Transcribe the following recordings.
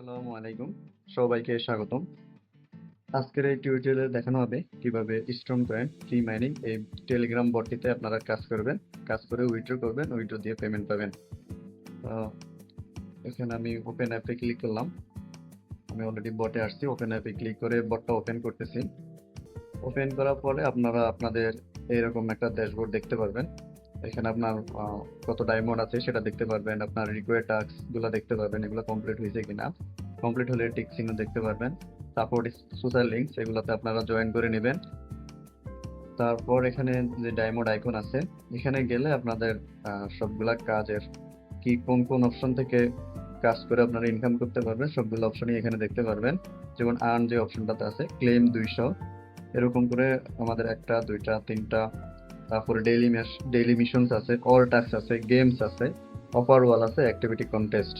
আসসালামু আলাইকুম। সবাইকে স্বাগতম। আজকের এই টিউটোরিয়ালে দেখানো হবে কীভাবে স্ট্রং কয়েন ফ্রি মাইনিং এই টেলিগ্রাম বটটিতে আপনারা কাজ করবেন, কাজ করে উইথড্র করবেন উইথড্র দিয়ে পেমেন্ট পাবেন। এখানে আমি ওপেন অ্যাপে ক্লিক করলাম। আমি অলরেডি বটে আসছি ওপেন অ্যাপে ক্লিক করে বটটা ওপেন করতেছি। ওপেন করার পরে আপনারা আপনাদের এইরকম একটা ড্যাশবোর্ড দেখতে পারবেন। এখানে আপনার কত ডায়মন্ড আছে সেটা দেখতে পারবেন, আপনার রিকোয়ার টাস্কগুলো দেখতে পারবেন, এগুলো কমপ্লিট হয়েছে কিনা। কমপ্লিট হলে টিক চিহ্ন দেখতে পারবেন। সাপোর্ট সোশ্যাল লিঙ্কস এগুলোতে আপনারা জয়েন করে নেবেন। তারপর এখানে যে ডায়মন্ড আইকন আছে, এখানে গেলে আপনাদের সবগুলা কাজের কি কোন কোন অপশন থেকে কাজ করে আপনারা ইনকাম করতে পারবেন, সবগুলো অপশনই এখানে দেখতে পারবেন। যেমন আর্ন যে অপশনটাতে আছে ক্লেম দুইশো। এরকম করে আমাদের একটা, দুইটা, তিনটা তারপরে ডেইলি ডেইলি মিশনস আছে অল টাস্ক আছে গেমস আছে অফার ওয়াল আছে অ্যাক্টিভিটি কন্টেস্ট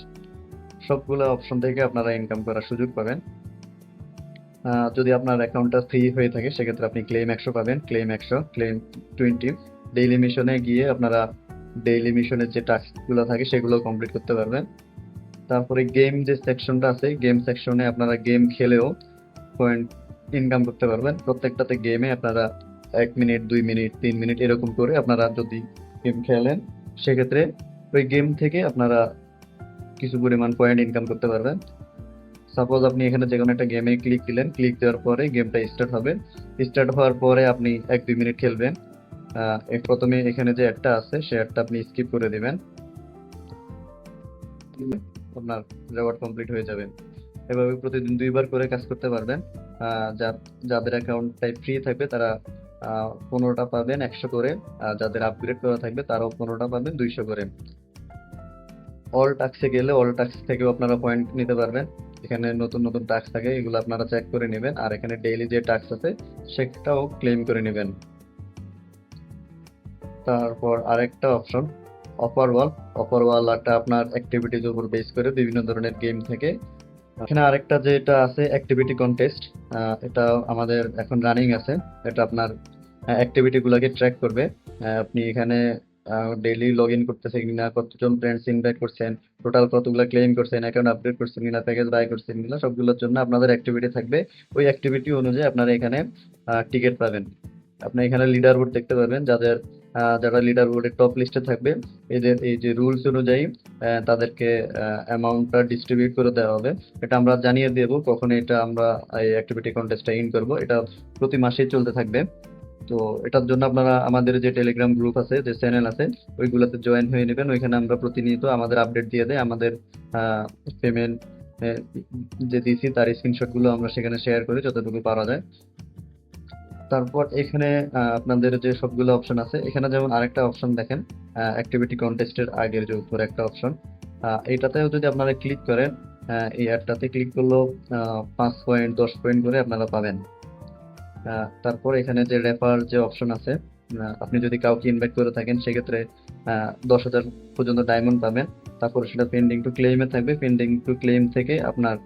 সবগুলো অপশন থেকে আপনারা ইনকাম করার সুযোগ পাবেন। যদি আপনার অ্যাকাউন্টটা ফ্রি হয়ে থাকে, সেক্ষেত্রে আপনি ক্লেম একশো পাবেন ক্লেম একশো ক্লেম টোয়েন্টি ডেইলি মিশনে গিয়ে আপনারা ডেইলি মিশনের যে টাস্কগুলো থাকে, সেগুলো কমপ্লিট করতে পারবেন। তারপরে গেম যে সেকশনটা আছে গেম সেকশনে আপনারা গেম খেলেও পয়েন্ট ইনকাম করতে পারবেন। প্রত্যেকটাতে গেমে আপনারা এক মিনিট, দুই মিনিট, তিন মিনিট এরকম করে আপনারা যদি গেম খেলেন, সেক্ষেত্রে ওই গেম থেকে আপনারা কিছু পরিমাণ পয়েন্ট ইনকাম করতে পারবেন। সাপোজ আপনি এখানে যে কোনো একটা গেমে ক্লিক দিলেন ক্লিক দেওয়ার পরে গেমটা স্টার্ট হবে। স্টার্ট হওয়ার পরে আপনি এক, দুই মিনিট খেলবেন। প্রথমে এখানে যে অ্যাডটা আছে, সে অ্যাডটা আপনি স্কিপ করে দিবেন। আপনার রেওয়ার্ড কমপ্লিট হয়ে যাবে। এভাবে প্রতিদিন দুইবার করে কাজ করতে পারবেন। যাদের অ্যাকাউন্ট টাইপ ফ্রি থাকবে, তারা পনেরোটা পাবেন একশো করে। যাদের আপগ্রেড করা থাকবে তারাও পনেরোটা পাবেন দুইশো করে। অল টাক্সে গেলে অল টাক্স থেকেও আপনারা পয়েন্ট নিতে পারবেন। এখানে নতুন নতুন টাক্স থাকে, এগুলো আপনারা চেক করে নেবেন। আর এখানে ডেইলি যে টাক্স আছে, সেটাও ক্লেম করে নেবেন। তারপর আরেকটা অপশন অফার ওয়াল অফার ওয়ালটা আপনার অ্যাক্টিভিটির উপর বেস করে বিভিন্ন ধরনের গেম থেকে। এখানে আরেকটা যেটা আছে অ্যাক্টিভিটি কন্টেস্ট এটা আমাদের এখন রানিং আছে। এটা আপনার অ্যাক্টিভিটি গুলোকে ট্র্যাক করবে। আপনি এখানে ডেইলি লগ ইন করতেছেন কিনা, কতজন ফ্রেন্ডস ইনভাইট করছেন টোটাল কতগুলো ক্লেম করছেন অ্যাকাউন্ট আপডেট করছেন কিনা প্যাকেজ বাই করছেন কিনা, সবগুলোর জন্য আপনাদের অ্যাক্টিভিটি থাকবে। ওই অ্যাক্টিভিটি অনুযায়ী আপনারা এখানে টিকিট পাবেন। আপনি এখানে লিডার বোর্ড দেখতে পারবেন, যাদের যারা লিডার বোর্ডের টপ লিস্টে থাকবে, এদের এই যে রুলস অনুযায়ী তাদেরকে অ্যামাউন্টটা ডিস্ট্রিবিউট করে দেওয়া হবে। এটা আমরা জানিয়ে দেবো কখন এটা আমরা এই অ্যাক্টিভিটি কন্টেস্টটা ইন করব। এটা প্রতি মাসেই চলতে থাকবে। তো এটার জন্য আপনারা আমাদের যে টেলিগ্রাম গ্রুপ আছে, যে চ্যানেল আছে, ওইগুলোতে জয়েন হয়ে নেবেন। ওইখানে আমরা প্রতিনিয়ত আমাদের আপডেট দিয়ে দেয় আমাদের পেমেন্ট যে দিয়েছি তার স্ক্রিনশটগুলো আমরা সেখানে শেয়ার করি, যতটুকু পারা যায়। তারপর এখানে আপনাদের যে সবগুলো অপশন আছে, এখানে যেমন আরেকটা অপশন দেখেন অ্যাক্টিভিটি কন্টেস্টের আগের যে উপরে একটা অপশন এটাতেও যদি আপনারা ক্লিক করেন এই অ্যাপটাতে ক্লিক করলেও পাঁচ পয়েন্ট দশ পয়েন্ট করে আপনারা পাবেন। তারপর এখানে যে রেফার যে অপশন আছে আপনি যদি কাউকে ইনভাইট করে থাকেন, সেক্ষেত্রে দশ হাজার পর্যন্ত ডায়মন্ড পাবেন। তারপর সেটা পেন্ডিং টু ক্লেমে থাকবে। পেন্ডিং টু ক্লেম থেকে আপনার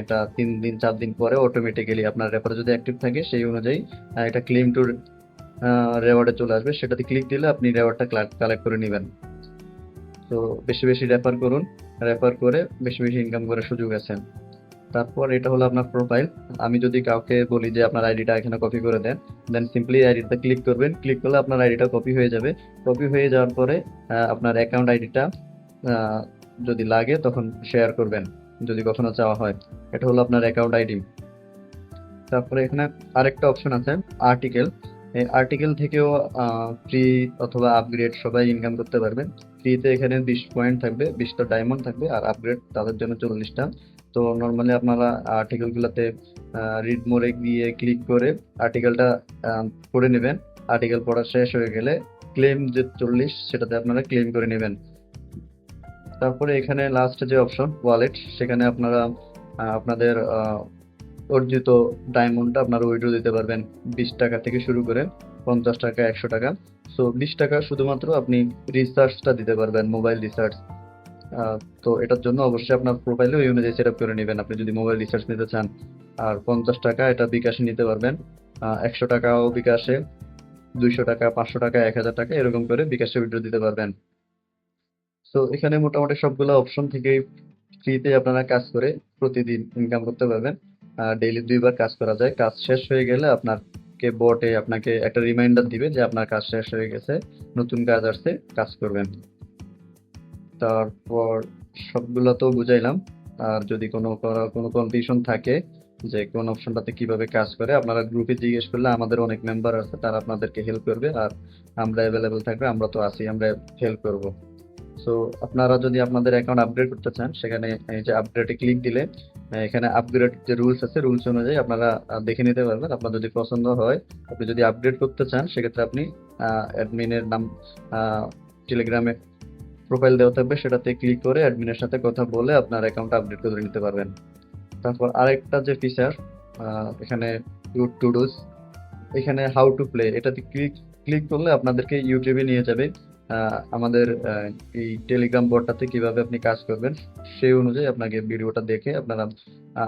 এটা তিন দিন, চার দিন পরে অটোমেটিক্যালি আপনার রেফার যদি অ্যাক্টিভ থাকে, সেই অনুযায়ী এটা ক্লেম টু রেওয়ার্ডে চলে আসবে। সেটাতে ক্লিক দিলে আপনি রেওয়ার্ডটা কালেক্ট করে নেবেন। তো বেশি বেশি রেফার করুন। রেফার করে বেশি বেশি ইনকাম করার সুযোগ আছে। তারপর এটা হলো আপনার প্রোফাইল আমি যদি কাউকে বলি যে আপনার আইডিটা এখানে কপি করে দেন দেন সিম্পলি আইডিটা ক্লিক করবেন। ক্লিক করলে আপনার আইডিটা কপি হয়ে যাবে। কপি হয়ে যাওয়ার পরে আপনার অ্যাকাউন্ট আইডিটা যদি লাগে তখন শেয়ার করবেন। যদি কখনো চাওয়া হয়। এটা হলো আপনার অ্যাকাউন্ট আইডি তারপরে এখানে আরেকটা অপশন আছে আর্টিকেল এই আর্টিকেল থেকেও ফ্রি অথবা আপগ্রেড সবাই ইনকাম করতে পারবেন ফ্রিতে এখানে বিশ পয়েন্ট থাকবে বিশটা ডায়মন্ড থাকবে আর আপগ্রেড তাদের জন্য চল্লিশটা তো নর্মালি আপনারা আর্টিকেলগুলোতে রিড মোড়ে গিয়ে ক্লিক করে আর্টিকেলটা পড়ে নেবেন। আর্টিকেল পড়া শেষ হয়ে গেলে ক্লেম যে চল্লিশ সেটাতে আপনারা ক্লেম করে নেবেন। তারপরে এখানে লাস্ট যে অপশন ওয়ালেট সেখানে আপনারা আপনাদের অর্জিত ডায়মন্ডটা আপনারা উইড্রো দিতে পারবেন। বিশ টাকা থেকে শুরু করে পঞ্চাশ টাকা, একশো টাকা। সো বিশ টাকা শুধুমাত্র আপনি রিসার্চটা দিতে পারবেন মোবাইল রিসার্চ তো এটার জন্য অবশ্যই আপনার প্রোফাইলে ওই অনুযায়ী সেট আপ করে নেবেন। আপনি যদি মোবাইল রিসার্চ নিতে চান, আর পঞ্চাশ টাকা এটা বিকাশে নিতে পারবেন। একশো টাকাও বিকাশে, দুইশো টাকা, পাঁচশো টাকা, এক হাজার টাকা, এরকম করে বিকাশে উইড্রো দিতে পারবেন। তো এখানে মোটামুটি সবগুলো অপশন থেকে ফ্রিতে আপনারা কাজ করে প্রতিদিন ইনকাম করতে পারবেন। ডেইলি দুইবার কাজ করা যায়। কাজ শেষ হয়ে গেলে আপনাকে বটে আপনাকে একটা রিমাইন্ডার দিবে যে আপনার কাজ শেষ হয়ে গেছে, নতুন কাজ আসছে, কাজ করবেন। তারপর সবগুলো তো বুঝাইলাম। আর যদি কোনো কোনো কনফিউশন থাকে যে কোন অপশনটাতে কীভাবে কাজ করে, আপনারা গ্রুপে জিজ্ঞেস করলে আমাদের অনেক মেম্বার আছে, তারা আপনাদেরকে হেল্প করবে। আর আমরা অ্যাভেলেবেল থাকবে, আমরা তো আছি, আমরা হেল্প করব। সো আপনারা যদি আপনাদের অ্যাকাউন্ট আপগ্রেড করতে চান, সেখানে এই যে আপগ্রেডে ক্লিক দিলে এখানে আপগ্রেড যে রুলস আছে রুলস অনুযায়ী আপনারা দেখে নিতে পারবেন। আপনার যদি পছন্দ হয়, আপনি যদি আপগ্রেড করতে চান, সেক্ষেত্রে আপনি অ্যাডমিনের নাম টেলিগ্রামে প্রোফাইল দেওয়া থাকবে। সেটাতে ক্লিক করে অ্যাডমিনের সাথে কথা বলে আপনার অ্যাকাউন্ট আপডেট করে নিতে পারবেন। তারপর আরেকটা যে ফিচার এখানে ইউট টু ডুস এখানে হাউ টু প্লে এটাতে ক্লিক ক্লিক করলে আপনাদেরকে ইউটিউবে নিয়ে যাবে। আমাদের এই টেলিগ্রাম বোর্ডটাতে কীভাবে আপনি কাজ করবেন, সেই অনুযায়ী আপনাকে ভিডিওটা দেখে আপনারা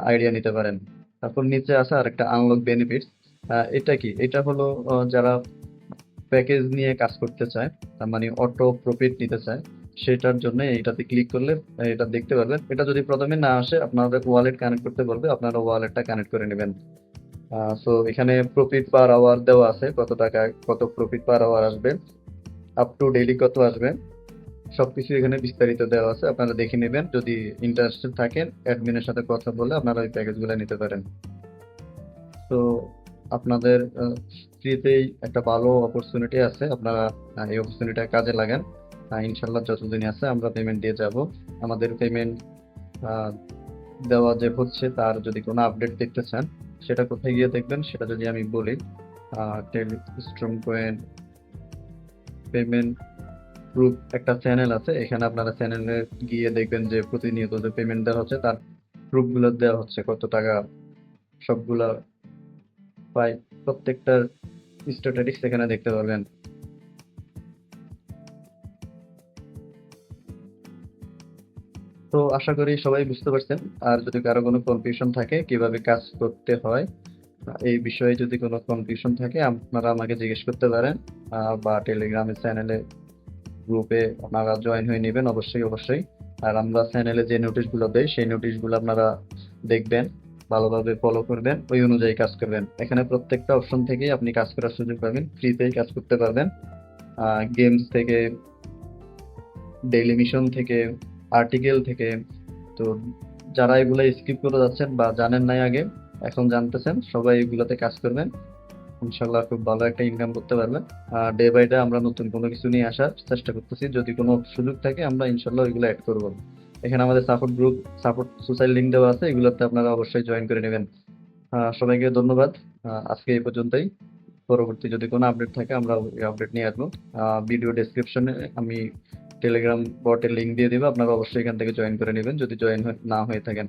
আইডিয়া নিতে পারেন। তারপর নিচে আছে আরেকটা আনলক বেনিফিটস এটা কি? এটা হলো যারা প্যাকেজ নিয়ে কাজ করতে চায়, তার মানে অটো প্রফিট নিতে চায়, সেটার জন্য এটাতে ক্লিক করলে, এটা দেখতে পারবেন। এটা যদি প্রথমে না আসে, আপনাদের ওয়ালেট কানেক্ট করতে বলবে, আপনারা ওয়ালেটটা কানেক্ট করে নেবেন। সো এখানে প্রফিট পার আওয়ার দেওয়া আছে, কত টাকা, কত প্রফিট পার আওয়ার আসবে। আপ টু ডেইলি কত আসবে? সবকিছু এখানে বিস্তারিত দেওয়া আছে, আপনারা দেখে নেবেন। যদি ইন্টারেস্টেড থাকেন অ্যাডমিনের সাথে কথা বলে আপনারা ওই প্যাকেজগুলো নিতে পারেন। তো আপনাদের ফ্রিতেই একটা ভালো অপরচুনিটি আছে। আপনারা এই অপরচুনিটিটা কাজে লাগান। ইনশাল্লাহ যতদিনই আছে আমরা পেমেন্ট দিয়ে যাব। আমাদের পেমেন্ট দেওয়া যে হচ্ছে তার যদি কোনো আপডেট দেখতে চান, সেটা কোথায় গিয়ে দেখবেন সেটা যদি আমি বলি। টেলিস্ট্রম কয়েন পেমেন্ট গ্রুপ একটা চ্যানেল আছে, এখানে আপনারা চ্যানেলে গিয়ে দেখবেন যে প্রতিনিয়ত যে পেমেন্ট দেওয়া হচ্ছে, তার প্রুফগুলো দেওয়া হচ্ছে, কত টাকা সবগুলা প্রায় প্রত্যেকটার স্ট্যাটিস্টিক্স এখানে দেখতে পারবেন। তো আশা করি সবাই বুঝতে পারছেন। আর যদি কারও কোনো কনফিউশন থাকে কীভাবে কাজ করতে হয় এই বিষয়ে যদি কোনো কনফিউশন থাকে, আপনারা আমাকে জিজ্ঞেস করতে পারেন বা টেলিগ্রামের চ্যানেলে গ্রুপে আপনারা জয়েন হয়ে নেবেন, অবশ্যই অবশ্যই। আর আমরা চ্যানেলে যে নোটিশগুলো দেই, সেই নোটিশগুলো আপনারা দেখবেন, ভালোভাবে ফলো করবেন, ওই অনুযায়ী কাজ করবেন। এখানে প্রত্যেকটা অপশন থেকেই আপনি কাজ করার সুযোগ পাবেন ফ্রিতেই কাজ করতে পারবেন। গেমস থেকে ডেইলি মিশন থেকে আর্টিকেল থেকে, তো যারা এগুলো স্কিপ করে যাচ্ছেন বা জানেন নাই আগে এখন জানতেছেন, সবাই এগুলোতে কাজ করবেন। ইনশাল্লাহ খুব ভালো একটা ইনকাম করতে পারবেন। আর ডে বাই ডে আমরা নতুন কোনো কিছু নিয়ে আসার চেষ্টা করতেছি। যদি কোনো সুযোগ থাকে, আমরা ইনশাল্লাহ ওইগুলো অ্যাড করব। এখানে আমাদের support group support social link দেওয়া আছে, এগুলোতে আপনারা অবশ্যই জয়েন করে নেবেন। সবাইকে ধন্যবাদ। আজকে এই পর্যন্তই। পরবর্তী যদি কোনো আপডেট থাকে, আমরা আপডেট নিয়ে আসব। ভিডিও ডেসক্রিপশনে আমি টেলিগ্রাম বটের লিঙ্ক দিয়ে দেবো। আপনারা অবশ্যই এখান থেকে জয়েন করে নেবেন। যদি জয়েন না হয়ে থাকেন।